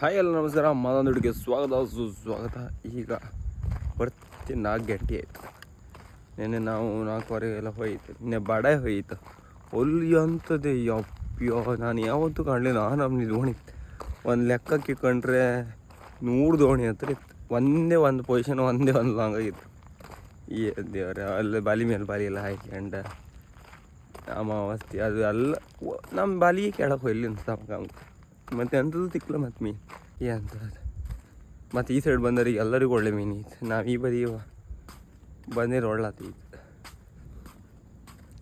Hi ಎಲ್ಲ, ನಮಸ್ಕಾರ. ಮನೊಂದು ಹುಡುಗಿ ಸ್ವಾಗತ. ಸುಸ್ವಾಗತ. ಈಗ ಬರ್ತಿ ನಾಲ್ಕು ಗಂಟೆ ಆಯಿತು. ನಿನ್ನೆ ನಾವು ನಾಲ್ಕುವರೆಗೆ ಎಲ್ಲ ಹೋಯ್ತು. ನಿನ್ನೆ ಬಡೆ ಹೋಯ್ತು. ಒಲ್ಲಿ ಯಪ್ಪ್ಯೋ ನಾನು ಯಾವತ್ತೂ ಕಾಣಲಿಲ್ಲ. ನಮ್ಮ ದೋಣಿ. ಒಂದು ಲೆಕ್ಕಕ್ಕೆ ಕಂಡ್ರೆ ನೂರು ದೋಣಿ ಹತ್ರ ಇತ್ತು. ಒಂದೇ ಒಂದು ಪೊಸಿಷನ್ ಒಂದೇ ಒಂದು ಲಾಂಗ್ ಆಗಿತ್ತು. ಈ ದೇವ್ರೆ, ಅಲ್ಲಿ ಬಾಲಿ ಮೇಲೆ ಬಾಲಿ ಎಲ್ಲ ಹಾಕ್ಯಂಡ ಅಮಾವಾಸ್ತಿ ಅದು ಎಲ್ಲ. ನಮ್ಮ ಬಾಲಿಗೆ ಕೆಳಗೆ ಹೋಯ್ಲಿ ಅಂತ ಮತ್ತೆ ಅಂಥದ್ದು ತಿಕ್ಕಲ ಮತ್ತು ಮೀನು. ಅಂತ ಮತ್ತು ಈ ಸೈಡ್ ಬಂದವರಿಗೆ ಎಲ್ಲರಿಗೂ ಒಳ್ಳೆ ಮೀನು ಇತ್ತು ನಾವು ಈ ಬದಿ ಬಂದಿರ ಒಳ್ಳಾತೈತೆ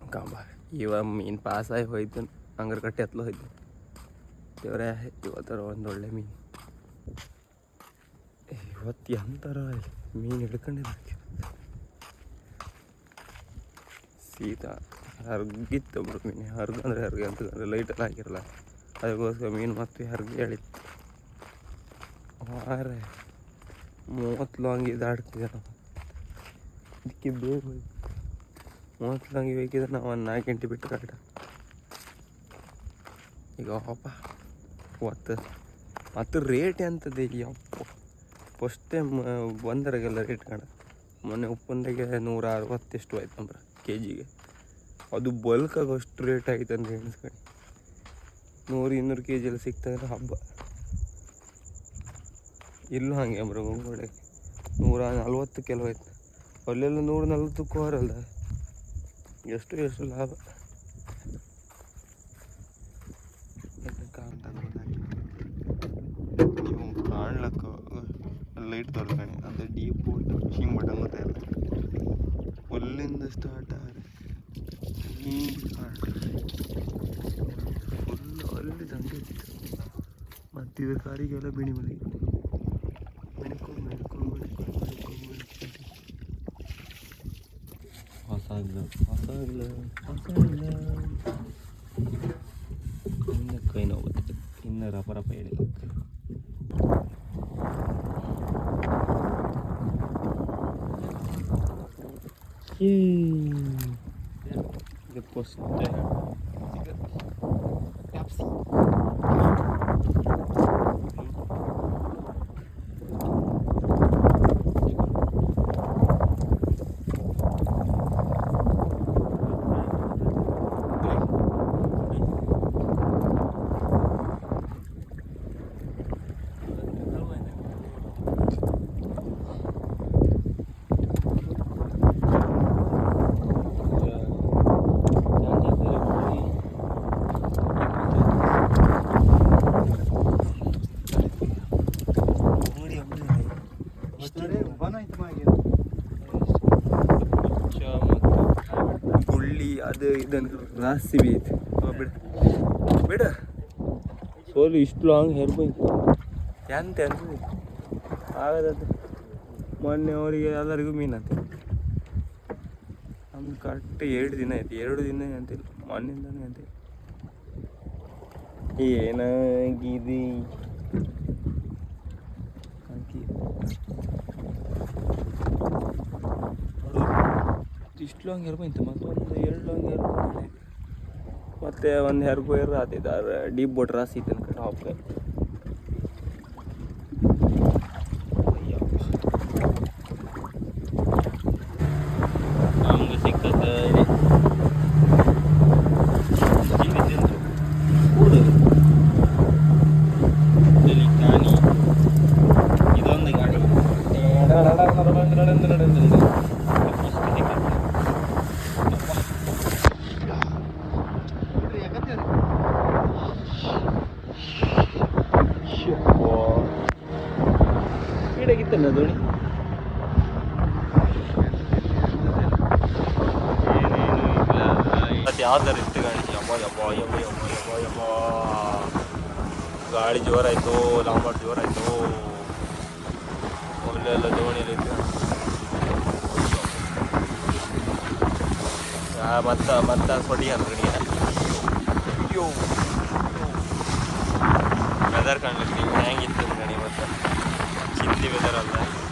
ಕಾಂಬ. ಇವ ಮೀನು ಪಾಸಾಗಿ ಹೋಯ್ತು. ಹಂಗಾರೆ ಕಟ್ಟೆ ಹತ್ಲು ಹೋಯ್ತು. ದೇವ್ರೆ ಇವತ್ತರ ಒಂದು ಒಳ್ಳೆ ಮೀನು. ಇವತ್ತು ಎಂಥರ ಮೀನು ಹಿಡ್ಕೊಂಡಿದ್ದ ಸೀತಾ ಹರ್ಗಿತ್ತು ಒಬ್ರು ಮೀನು. ಹರ್ಗ ಅಂದರೆ ಹರ್ಗೆ ಅಂತಂದ್ರೆ ಲೈಟೆಲ್ಲ ಹಾಕಿರಲ್ಲ. ಅದಕ್ಕೋಸ್ಕರ ಮೀನು ಮತ್ತು ಹರ್ಗೆ ಹೇಳಿತ್ತು ಮಾರೆ ಮೂವತ್ತು ಲಾಂಗಿ ದಾಡ್ತಿದ್ದೆ ನಾವು. ಇದಕ್ಕೆ ಬೇಗ ಮೂವತ್ತು ಲಾಂಗಿ ಬೇಕಿದ್ರೆ ನಾವು ಒಂದು ನಾಲ್ಕು ಗಂಟೆ ಬಿಟ್ಟು ಕಟ್ಟ ಈಗ ಅಪ್ಪ ಒತ್ತು. ಮತ್ತು ರೇಟ್ ಎಂಥದ್ದು ಈಗ ಅಪ್ಪ. ಫಸ್ಟ್ ಟೈಮ್ ಬಂದರಾಗೆಲ್ಲ ರೇಟ್ ಕಾಣ. ಮೊನ್ನೆ ಉಪ್ಪಂದಾಗೆ ನೂರ ಅರವತ್ತೆಷ್ಟು ಆಯ್ತು ಅಂದ್ರೆ ಕೆ ಜಿಗೆ ಅದು ಬಲ್ಕಾಗ ಅಷ್ಟು ರೇಟ್ ಆಯ್ತು ಅಂತ ಎಣಿಸ್ಕೊಂಡು. ನೂರು ಇನ್ನೂರು ಕೆ ಜಿಯಲ್ಲಿ ಸಿಗ್ತಾಯಿಲ್ಲ ಹಬ್ಬ. ಇಲ್ಲೂ ಹಾಗೆ ಅಂಬ್ರ ಮುಂಗೋಡೆ ನೂರ ನಲ್ವತ್ತು ಕೆಲವು ಆಯ್ತು. ಅಲ್ಲೆಲ್ಲ ನೂರ ನಲ್ವತ್ತಕ್ಕೂ ಹೋರಲ್ಲ ಎಷ್ಟು ಎಷ್ಟು ಲಾಭ? ಕಾಣ್ಲಕ್ಕ ಲೈಟ್ ತೊಳ್ಕಣಿ. ಅದು ಡೀಪ್ ಫಿಶಿಂಗ್ ಬಟನ್ ಗೊತ್ತಾಯಿಲ್ಲ ಅಲ್ಲಿಂದ ಸ್ಟಾರ್ಟ್ ಆಗಿ ಹಿಂಗೆ ಮತ್ತು ಇದ್ರ ಕಾರಿಗೆಲ್ಲ ಬಿಣಿ ಮನೆ ಮೆಣ್ಕೊಂಡು ಮೆಣ್ಕೊಂಡು ಮೆಣ್ಕೊಂಡು ಮೆಣ್ಕೊಂಡು ಮೆಣ್ಕೊಂಡು ಹೊಸ ಇಲ್ಲ ಹೊಸ ಇಲ್ಲ ಹೊಸ ಇಲ್ಲ ಇನ್ನು ಕೈ ನೋವು ಬರ್ತದೆ ಇನ್ನು ರಪ ರಪ ಹೇಳಿಲ್ಲ ಇದು ಫಸ್ಟ್ ಅದು ಇದನ್ನು ರಾಸಿ ಬೀತ್ ಬಿಡ. ಬಿಡ. ಸೋಲು ಇಷ್ಟು ಲಾಂಗ್ ಹೇರ್ ಬೈತು ಎಂತ ಎಂತ? ಆಗದಂತೆ ಮೊನ್ನೆ ಅವರಿಗೆ ಎಲ್ಲರಿಗೂ ಮೀನಂತೆ ನಮ್ದು ಕರೆಕ್ಟ್ ಎರಡು ದಿನ ಆಯ್ತು. ಎರಡು ದಿನ ಅಂತಿಲ್ಲ ಮೊನ್ನೆಯಿಂದನೇ ಅಂತಿಲ್ಲ ಏನಾಗಿದೆ ಹಾಕಿ ಇಷ್ಟು ಲಾಂಗ್ ಹೇರ್ ಬಂತು ಮತ್ತೊಂದು ಎರಡು ಲಾಂಗ್ ಹೇರ್ ಮತ್ತೆ ಒಂದು ಹೇರ್ ಗೋಯರ್ ಆತಿದ್ದಾರೆ ಡೀಪ್ ಬೋಟ್ ರಾಸಿ ನಮ್ಗೆ ಈಡಾಗಿತ್ತಲ್ಲ ದೋಣಿ ಅದು ಯಾವ ಥರ ಇತ್ತು ಗಾಡಿ? ಯಮ್ಮ ಯಮ್ಮ ಯಮ್ಮ ಯಮ್ಮ ಯಮ್ಮ ಗಾಳಿ ಜೋರಾಯಿತು ಲಾಂಬಾಟ್ ಜೋರಾಯಿತು. ಒಳ್ಳೆಲ್ಲ ದೋಣಿಯಲ್ಲಿ ಮತ್ತ ಮತ್ತ ಸೊಡಿ ಅಂಗಡಿ ಅಯ್ಯೋ ವೆದರ್ ಕಾಣ್ಲಿಕ್ಕೆ ಹೆಂಗಿತ್ತು ಗಣಿ ಮತ್ತು gibi herhalde.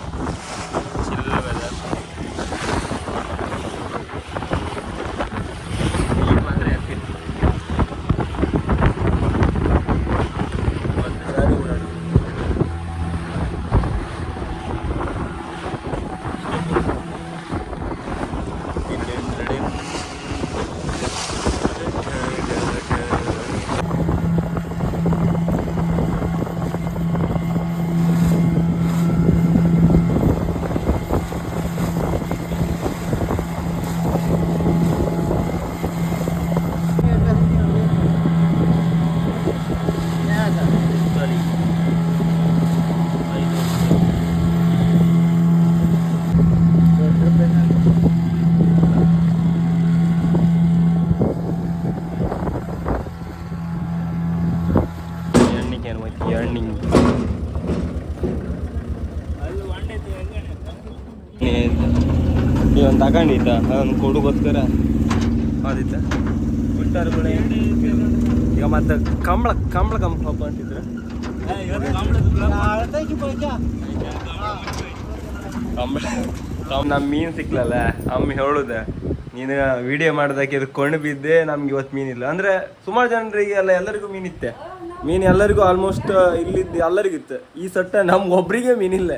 ತಗೊಂಡಿದ್ದ. ಅದನ್ನು ಕೊಡುಗೋಸ್ಕರ. ಆದಿತ್ತ ಬಿಟ್ಟಾರ ಈಗ ಮತ್ತೆ ಕಂಬಳ ಕಂಬಳ ಕಂಬ ಹಬ್ಬ ಅಂತಿದ್ರೆ? ಕಂಬಳ ನಮ್ಮ ಮೀನು ಸಿಕ್ಲಲ್ಲ ಅಮ್ಮ ಹೇಳುದೆ ನೀನು ವಿಡಿಯೋ ಮಾಡ್ದಕ್ಕೆ ಇದು ಕೊಂಡು ಬಿದ್ದೆ ನಮ್ಗೆ ಇವತ್ತು ಮೀನಿಲ್ಲ ಅಂದ್ರೆ ಸುಮಾರು ಜನರಿಗೆ ಎಲ್ಲ ಎಲ್ಲರಿಗೂ ಮೀನಿತ್ತೆ ಮೀನು ಎಲ್ಲರಿಗೂ ಆಲ್ಮೋಸ್ಟ್ ಇಲ್ಲಿದ್ದು ಎಲ್ಲರಿಗಿತ್ತು. ಈ ಸಟ್ಟ ನಮ್ಗೆ ಒಬ್ರಿಗೆ ಮೀನಿಲ್ಲ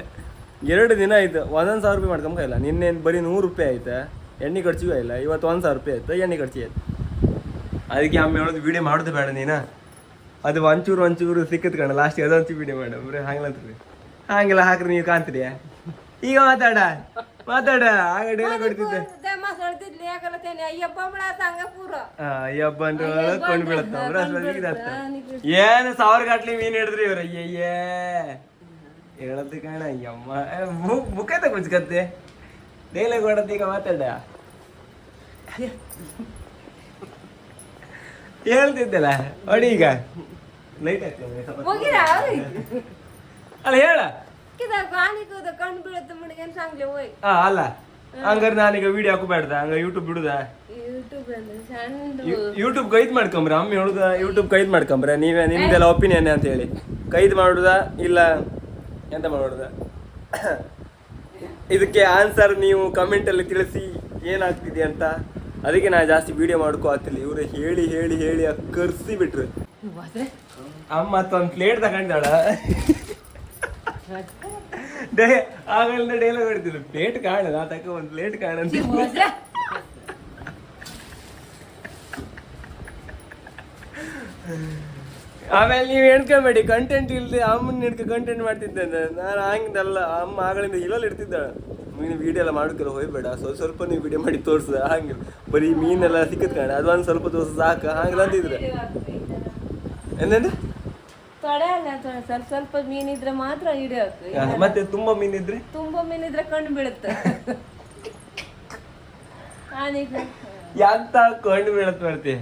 ಎರಡು ದಿನ ಆಯ್ತು ಒಂದೊಂದು ಸಾವಿರ ರೂಪಾಯಿ ಮಾಡ್ಕೊಂಬ ಇಲ್ಲ. ನಿನ್ನೆ ಬರೀ ನೂರು ರೂಪಾಯಿ ಆಯ್ತು? ಎಣ್ಣೆ ಖರ್ಚಿಗೂ ಇಲ್ಲ. ಇವತ್ತು ಒಂದು ಸಾವಿರ ರೂಪಾಯಿ ಆಯ್ತು ಎಣ್ಣೆ ಖರ್ಚಿ ಆಯ್ತು. ಅದಕ್ಕೆ ಅಮ್ಮ ಹೇಳೋದು ವಿಡಿಯೋ ಮಾಡೋದು ಬೇಡ ನೀನು. ಅದು ಒಂಚೂರು ಒಂಚೂರು ಸಿಕ್ಕತ್ ಕಣ ಲಾಸ್ಟ್ ಅದೊಂಚೂರು ವೀಡಿಯೋ ಮಾಡು. ಬರೀ ಹಂಗಲಂತ್ರಿ ಹಂಗೆಲ್ಲ ಹಾಕ್ರಿ ನೀವು ಕಾಣ್ತೀರಿ. ಈಗ ಮಾತಾಡ ಮಾತಾಡ. ಆಗ ಡೈಲಾಗ್ ಅಯ್ಯಪ್ಪ ಅಂತ ಕೊಂಡು ಏನು ಸಾವಿರ ಗಟ್ಲಿ ಮೀನ್ ಹಿಡಿದ್ರಿ ಇವ್ರ? ಅಯ್ಯಯ್ಯೇ. ಹೇಳದ್ದು ಕಾಣ ಅಯ್ಯಮ್ಮ ಮು- ಮುಖ ತಗೊಳ್ಸ್ಕತ್ತೆ ಡೈಲಾಗ್ ಹೊಡದ್ ಈಗ ಮಾತಾಡ ಹೇಳ್ತಿದ್ದಲ್ಲ ಹೊಡಿ ಈಗ. ಲೈಟ್ ಅಲ್ಲ ಹೇಳ. ಅಲ್ಲ. ಹಂಗಾರೆ ನಾನೀಗ ವಿಡಿಯೋ ಹಾಕಬೇಡ್ದ ಹಂಗ ಯೂಟ್ಯೂಬ್ ಬಿಡುದ? ಯೂಟ್ಯೂಬ್ ಕೈದ್ ಮಾಡ್ಕೊಂಬ್ರ. ಅಮ್ಮ ಹೇಳುದ ಯೂಟ್ಯೂಬ್ ಕೈದ್ ಮಾಡ್ಕೊಂಬ್ರ. ನೀವೇ ನಿಮ್ದೆಲ್ಲ ಒಪಿನಿಯನ್ ಅಂತ ಹೇಳಿ ಕೈದ್ ಮಾಡುದ ಇಲ್ಲ ಎಂತ ಮಾಡ್ಬಾರ್ದ? ಇದಕ್ಕೆ ಆನ್ಸರ್ ನೀವು ಕಮೆಂಟಲ್ಲಿ ತಿಳಿಸಿ ಏನಾಗ್ತಿದೆ ಅಂತ. ಅದಕ್ಕೆ ನಾ ಜಾಸ್ತಿ ವಿಡಿಯೋ ಮಾಡ್ಕೋ ಆಗ್ತಿಲ್ಲ ಇವರು ಹೇಳಿ ಹೇಳಿ ಹೇಳಿ ಕರ್ಸಿ ಬಿಟ್ರು. ಅಮ್ಮ ಮತ್ತೊಂದು ಪ್ಲೇಟ್ ತಗೊಂಡಾಳ ಡೇ ಆಗಲಿಂದ ಡೈಲಾಗ್ ಹೇಳ್ತಿದ್ರು ಪ್ಲೇಟ್ ಕಾಣ ನಾ ತಕ ಒಂದು ಪ್ಲೇಟ್ ಕಾಣ ಅಂತ ಆಮೇಲೆ ನೀವು ಹೇಳ್ಕೊಬೇಡಿ ಕಂಟೆಂಟ್ ಇಲ್ಲದೆ ಅಮ್ಮನ ಹಿಡ್ಕ ಕಂಟೆಂಟ್ ಮಾಡ್ತಿದ್ದೆ ನಾನು ಹಂಗಿಲ್ಲ ಅಮ್ಮ ಆಗಳಿಂದ ಇಲ್ಲಲ್ಲಿ ಇಡ್ತಿದ್ದಾಳೆ. ಮೀನು ವಿಡಿಯೋ ಎಲ್ಲ ಮಾಡೋಕ್ಕೆಲ್ಲ ಹೋಗ್ಬೇಡ ಸ್ವಲ್ಪ ಸ್ವಲ್ಪ ನೀವು ವಿಡಿಯೋ ಮಾಡಿ ತೋರಿಸ್ದ ಹಂಗೆ. ಬರೀ ಮೀನೆಲ್ಲ ಸಿಕ್ಕತ್ ಕಾಣ ಅದೊಂದು ಸ್ವಲ್ಪ ತೋರ್ಸ ಸಾಕು ಹಂಗೆ ಅಂತಿದ್ರೆ. ಅಲ್ಲ ಸ್ವಲ್ಪ ಸ್ವಲ್ಪ ಮೀನಿದ್ರೆ ಮಾತ್ರ ಹಿಡಿಯೋಕು ಮತ್ತೆ ತುಂಬಾ ಮೀನಿದ್ರೆ ತುಂಬಾ ಮೀನಿದ್ರೆ ಕಣ್ಣು ಬೀಳುತ್ತೆ. ಎಂತ ಕೊಂಡು ಬೀಳತ್ ಮಾಡ್ತಿ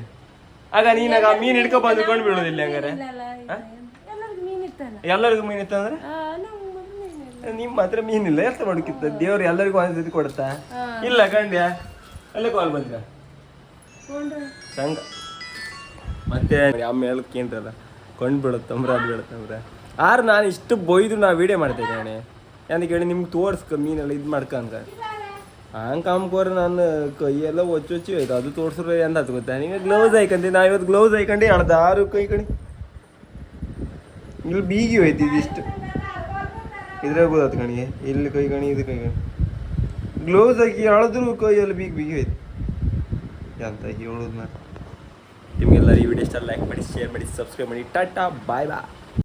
ಆಗ ನೀನಾಗ ಮೀನ್ ಹಿಡ್ಕೊ ಬಂದು ಕೊಂಡು ಬೀಳೋದಿಲ್ಲ ಹಂಗಾರೆ? ಎಲ್ಲರಿಗೂ ಮೀನ್ ಇತ್ತಂದ್ರೆ. ನಿಮ್ಮ ಹತ್ರ ಮೀನಿಲ್ಲ ಎಂತ ಮಾಡ್ಕಿತ್ತ ದೇವ್ರು ಎಲ್ಲರಿಗೂ ಒಂದ್ ಕೊಡ್ತಾ ಕೊಡುತ್ತಾ? ಇಲ್ಲ ಕಂಡ್ಯ ಅಲ್ಲೇ ಕಾಲ್ ಬಂದ್ರ? ಸಂಘ. ಮತ್ತೆ ಅಮ್ಮ ಕೇಂದ್ರ ಕೊಂಡು ಬೀಳುತ್ತಂಬ್ರ ಅದು ಬೀಳುತ್ತಂಬ್ರ ಆರು ನಾನು ಇಷ್ಟು ಬೊಯ್ದು ನಾ ವಿಡಿಯೋ ಮಾಡ್ತೇನೆ ಕಣೆ ಅಂತ ಹೇಳಿ ನಿಮ್ಗೆ ತೋರ್ಸ್ಕ ಮೀನೆಲ್ಲ ಇದು ಮಾಡ್ಕಂಗ. ಹಂಗೆ ಕಾಮ್ಕೋರ ನಾನು ಕೈಯೆಲ್ಲ ಒಚ್ಚಿ ಒಚ್ಚಿ ಹೋಯ್ತು. ಅದು ತೋರ್ಸ್ರೆ ಆತು ಗೊತ್ತಾ? ನೀವು ಗ್ಲೌಸ್ ಹಾಕೊಂಡಿ ನಾ ಇವತ್ತು ಗ್ಲೌಸ್ ಹಾಕೊಂಡು ಎಳ್ದಾರು ಕೈ ಕಣಿ. ಇಲ್ಲಿ ಬೀಗಿ ಹೋಯ್ತು ಇದಿಷ್ಟು ಇದ್ರಾಗ ಗೊತ್ತಾತು ಕಣಿಗೆ ಇಲ್ಲಿ ಕೈ ಕಣಿ, ಇದು ಕೈ ಕಣಿ. ಗ್ಲೌಸ್ ಹಾಕಿ ಎಳೆದ್ರು ಕೈಯಲ್ಲಿ ಬೀಗಿ ಬೀಗಿ ಹೋಯ್ತು. ಎಂತ ಹೇಳೋದು ನಾನು. ನಿಮಗೆಲ್ಲ ಈ ವಿಡಿಯೋ ಇಷ್ಟ ಲೈಕ್ ಮಾಡಿ ಶೇರ್ ಮಾಡಿ ಸಬ್ಸ್ಕ್ರೈಬ್ ಮಾಡಿ. ಟಾಟಾ ಬಾಯ್ ಬಾಯ್